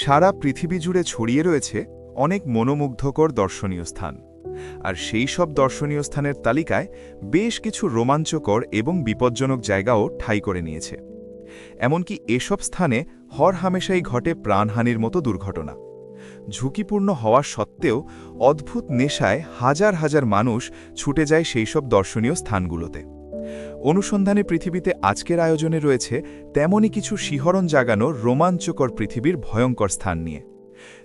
সারা পৃথিবী জুড়ে ছড়িয়ে রয়েছে অনেক মনোমুগ্ধকর দর্শনীয় স্থান। আর সেই সব দর্শনীয় স্থানের তালিকায় বেশ কিছু রোমাঞ্চকর এবং বিপজ্জনক জায়গাও ঠাঁই করে নিয়েছে। এমনকি এসব স্থানে হর হামেশাই ঘটে প্রাণহানির মতো দুর্ঘটনা। ঝুঁকিপূর্ণ হওয়া সত্ত্বেও অদ্ভুত নেশায় হাজার হাজার মানুষ ছুটে যায় সেই সব দর্শনীয় স্থানগুলোতে। অনুসন্ধানে পৃথিবীতে আজকের আয়োজনে রয়েছে তেমনই কিছু শিহরণ জাগানো রোমাঞ্চকর পৃথিবীর ভয়ঙ্কর স্থান নিয়ে।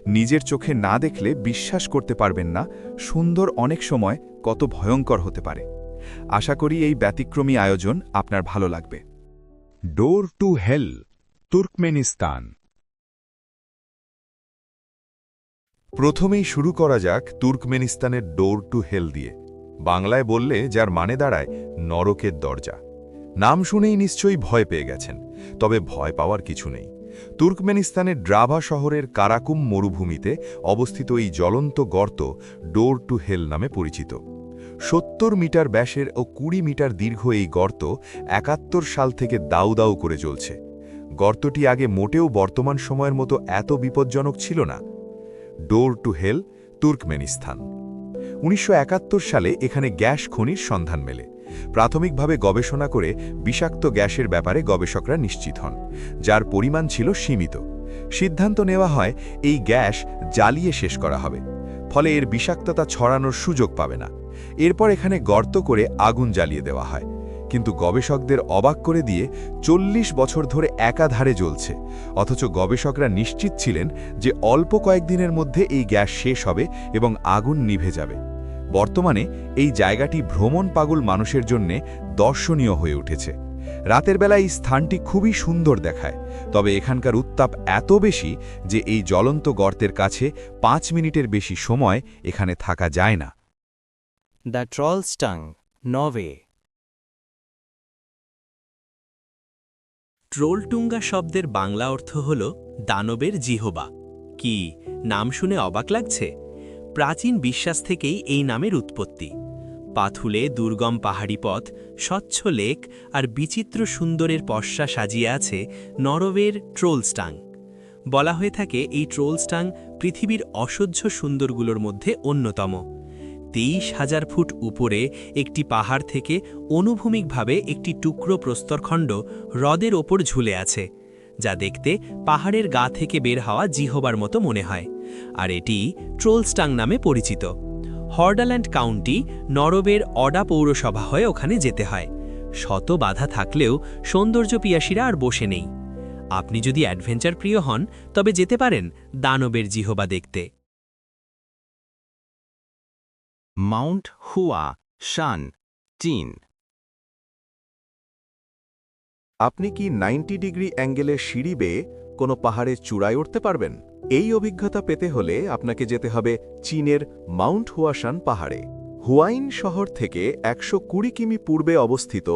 নিজের চোখে না দেখলে বিশ্বাস করতে পারবেন না সুন্দর অনেক সময় কত ভয়ঙ্কর হতে পারে। আশা করি এই ব্যতিক্রমী আয়োজন আপনার ভালো লাগবে। ডোর টু হেল তুর্কমেনিস্তান প্রথমেই শুরু করা যাক তুর্কমেনিস্তানের ডোর টু হেল দিয়ে। বাংলায় বললে, যার মানে দাঁড়ায়, নরকের দরজা। নাম শুনেই নিশ্চয়ই ভয় পেয়ে গেছেন, তবে ভয় পাওয়ার কিছু নেই। তুর্কমেনিস্তানের ড্রাভা শহরের কারাকুম মরুভূমিতে অবস্থিত এই জ্বলন্ত গর্ত ডোর টু হেল নামে পরিচিত। সত্তর মিটার ব্যাসের ও কুড়ি মিটার দীর্ঘ এই গর্ত একাত্তর সাল থেকে দাউ দাউ করে চলছে গর্তটি আগে মোটেও বর্তমান সময়ের মতো এত বিপজ্জনক ছিল না। Door to hell Turkmenistan. উনিশশো একাত্তর সালে এখানে গ্যাস খনির সন্ধান মেলে। প্রাথমিকভাবে গবেষণা করে বিষাক্ত গ্যাসের ব্যাপারে গবেষকরা নিশ্চিত হন, যার পরিমাণ ছিল সীমিত। সিদ্ধান্ত নেওয়া হয়, এই গ্যাস জ্বালিয়ে শেষ করা হবে, ফলে এর বিষাক্ততা ছড়ানোর সুযোগ পাবে না। এরপর এখানে গর্ত করে আগুন জ্বালিয়ে দেওয়া হয়। কিন্তু গবেষকদের অবাক করে দিয়ে চল্লিশ বছর ধরে একাধারে জ্বলছে, অথচ গবেষকরা নিশ্চিত ছিলেন যে অল্প কয়েকদিনের মধ্যে এই গ্যাস শেষ হবে এবং আগুন নিভে যাবে। বর্তমানে এই জায়গাটি ভ্রমণ পাগল মানুষের জন্যে দর্শনীয় হয়ে উঠেছে। রাতের বেলা এই স্থানটি খুবই সুন্দর দেখায় তবে এখানকার উত্তাপ এত বেশি যে এই জ্বলন্ত গর্তের কাছে পাঁচ মিনিটের বেশি সময় এখানে থাকা যায় না। দ্য ট্রলস্টাং নরওয়ে ট্রোলটুঙ্গা শব্দের বাংলা অর্থ হল দানবের জিহবা। কি নাম শুনে অবাক লাগছে? প্রাচীন বিশ্বাস থেকেই এই নামের উৎপত্তি। পাথুলে দুর্গম পাহাড়ি পথ, স্বচ্ছ লেক আর বিচিত্র সুন্দরের পশ্চা সাজিয়ে আছে নরওয়ের ট্রোলস্টাং। বলা হয়ে থাকে এই ট্রোলস্টাং পৃথিবীর অসহ্য সুন্দরগুলোর মধ্যে অন্যতম। তেইশ হাজার ফুট উপরে একটি পাহাড় থেকে অনুভূমিকভাবে একটি টুকরো প্রস্তরখণ্ড হ্রদের ওপর ঝুলে আছে, যা দেখতে পাহাড়ের গা থেকে বের হওয়া জিহবার মতো মনে হয়। আর এটি ট্রোলস্টাং নামে পরিচিত। হর্ডাল্যান্ড কাউন্টি নরবের অডা পৌরসভা হয়ে ওখানে যেতে হয়। শত বাধা থাকলেও সৌন্দর্য পিয়াসীরা আর বসে নেই। আপনি যদি অ্যাডভেঞ্চার প্রিয় হন, তবে যেতে পারেন দানবের জিহবা দেখতে। মাউন্ট হুয়া, শান, চীন। আপনি কি 90 ডিগ্রি অ্যাঙ্গেলের সিঁড়ি বেয়ে কোনো পাহাড়ের চূড়ায় উঠতে পারবেন? এই অভিজ্ঞতা পেতে হলে আপনাকে যেতে হবে চীনের মাউন্ট হুয়াশান পাহাড়ে। হুয়াইন শহর থেকে একশো কুড়ি কিমি পূর্বে অবস্থিত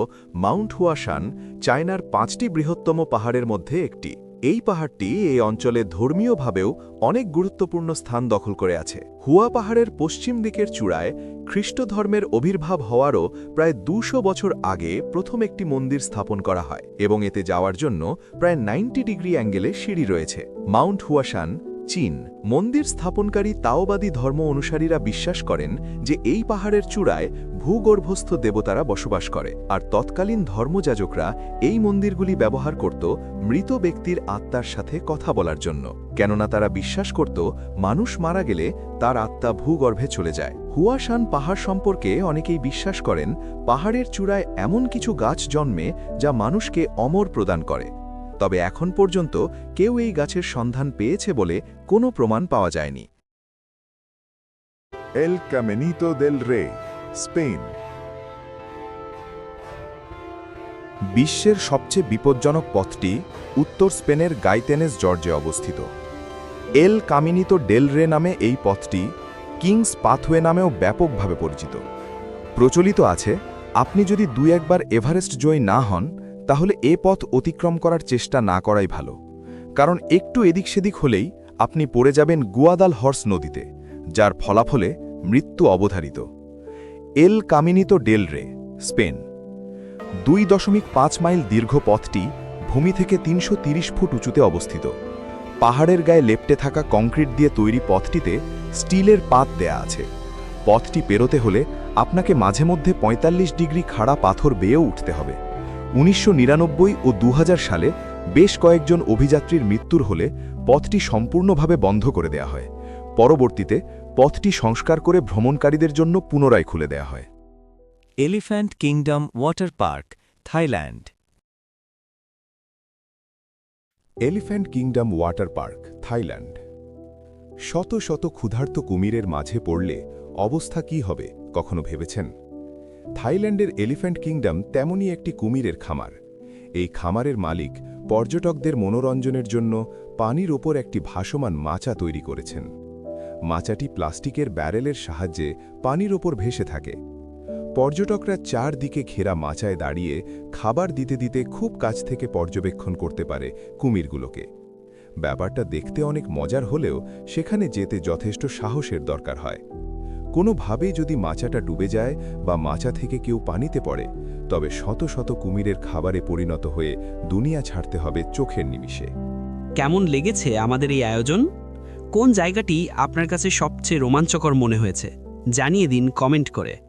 মাউন্ট হুয়াশান, চায়নার পাঁচটি বৃহত্তম পাহাড়ের মধ্যে একটি। এই পাহাড়টি এই অঞ্চলে ধর্মীয়ভাবেও অনেক গুরুত্বপূর্ণ স্থান দখল করে আছে। হুয়া পাহাড়ের পশ্চিম দিকের চূড়ায় খ্রিস্ট ধর্মের অভির্ভাব হওয়ারও প্রায় দুশো বছর আগে প্রথম একটি মন্দির স্থাপন করা হয় এবং এতে যাওয়ার জন্য প্রায় 90 ডিগ্রি অ্যাঙ্গেলে সিঁড়ি রয়েছে। মাউন্ট হুয়াশান চীন, মন্দির স্থাপনকারী তাওবাদী ধর্ম অনুসারীরা বিশ্বাস করেন যে এই পাহাড়ের চূড়ায় ভূগর্ভস্থ দেবতারা বসবাস করে, আর তৎকালীন ধর্মযাজকরা এই মন্দিরগুলি ব্যবহার করত মৃত ব্যক্তির আত্মার সাথে কথা বলার জন্য। কেননা তারা বিশ্বাস করত মানুষ মারা গেলে তার আত্মা ভূগর্ভে চলে যায়। হুয়াশান পাহাড় সম্পর্কে অনেকেই বিশ্বাস করেন, পাহাড়ের চূড়ায় এমন কিছু গাছ জন্মে যা মানুষকে অমর প্রদান করে। তবে এখন পর্যন্ত কেউ এই গাছের সন্ধান পেয়েছে বলে কোনো প্রমাণ পাওয়া যায়নি। El Caminito del Rey, Spain বিশ্বের সবচেয়ে বিপজ্জনক পথটি উত্তর স্পেনের গাইতেনেস জর্জে অবস্থিত। এল কামিনিতো ডেল রে নামে এই পথটি কিংস পাথওয়ে নামেও ব্যাপকভাবে পরিচিত। প্রচলিত আছে আপনি যদি দুই একবার এভারেস্ট জয়ী না হন তাহলে এ পথ অতিক্রম করার চেষ্টা না করাই ভালো। কারণ একটু এদিক সেদিক হলেই আপনি পড়ে যাবেন গুয়াদাল হর্স নদীতে, যার ফলাফলে মৃত্যু অবধারিত। El Caminito del Rey, Spain. দুই দশমিক পাঁচ মাইল দীর্ঘ পথটি ভূমি থেকে তিনশো ফুট উঁচুতে অবস্থিত। পাহাড়ের গায়ে লেপ্টে থাকা কংক্রিট দিয়ে তৈরি পথটিতে স্টিলের পাত দেয়া আছে। পথটি পেরোতে হলে আপনাকে মাঝে মধ্যে ৪৫ ডিগ্রি খাড়া পাথর বেয়েও উঠতে হবে। উনিশশো নিরানব্বই ও দু হাজার সালে বেশ কয়েকজন অভিযাত্রীর মৃত্যুর হলে পথটি সম্পূর্ণভাবে বন্ধ করে দেয়া হয়। পরবর্তীতে পথটি সংস্কার করে ভ্রমণকারীদের জন্য পুনরায় খুলে দেয়া হয়। Elephant Kingdom Water Park Thailand Elephant Kingdom Water Park Thailand শত শত ক্ষুধার্ত কুমিরের মাঝে পড়লে অবস্থা কি হবে কখনো ভেবেছেন? থাইল্যান্ডের এলিফ্যান্ট কিংডম তেমনই একটি কুমিরের খামার। এই খামারের মালিক পর্যটকদের মনোরঞ্জনের জন্য পানির ওপর একটি ভাসমান মাচা তৈরি করেছেন। মাচাটি প্লাস্টিকের ব্যারেলের সাহায্যে পানির ওপর ভেসে থাকে। পর্যটকরা চারদিকে ঘেরা মাচায় দাঁড়িয়ে খাবার দিতে দিতে খুব কাছ থেকে পর্যবেক্ষণ করতে পারে কুমিরগুলোকে। ব্যাপারটা দেখতে অনেক মজার হলেও সেখানে যেতে যথেষ্ট সাহসের দরকার হয়। কোনোভাবেই যদি মাচাটা ডুবে যায় বা মাচা থেকে কেউ পানিতে পড়ে, তবে শত শত কুমিরের খাবারে পরিণত হয়ে দুনিয়া ছাড়তে হবে চোখের নিমিষে। কেমন লেগেছে আমাদের এই আয়োজন? কোন জায়গাটি আপনার কাছে সবচেয়ে রোমাঞ্চকর মনে হয়েছে? জানিয়ে দিন কমেন্ট করে।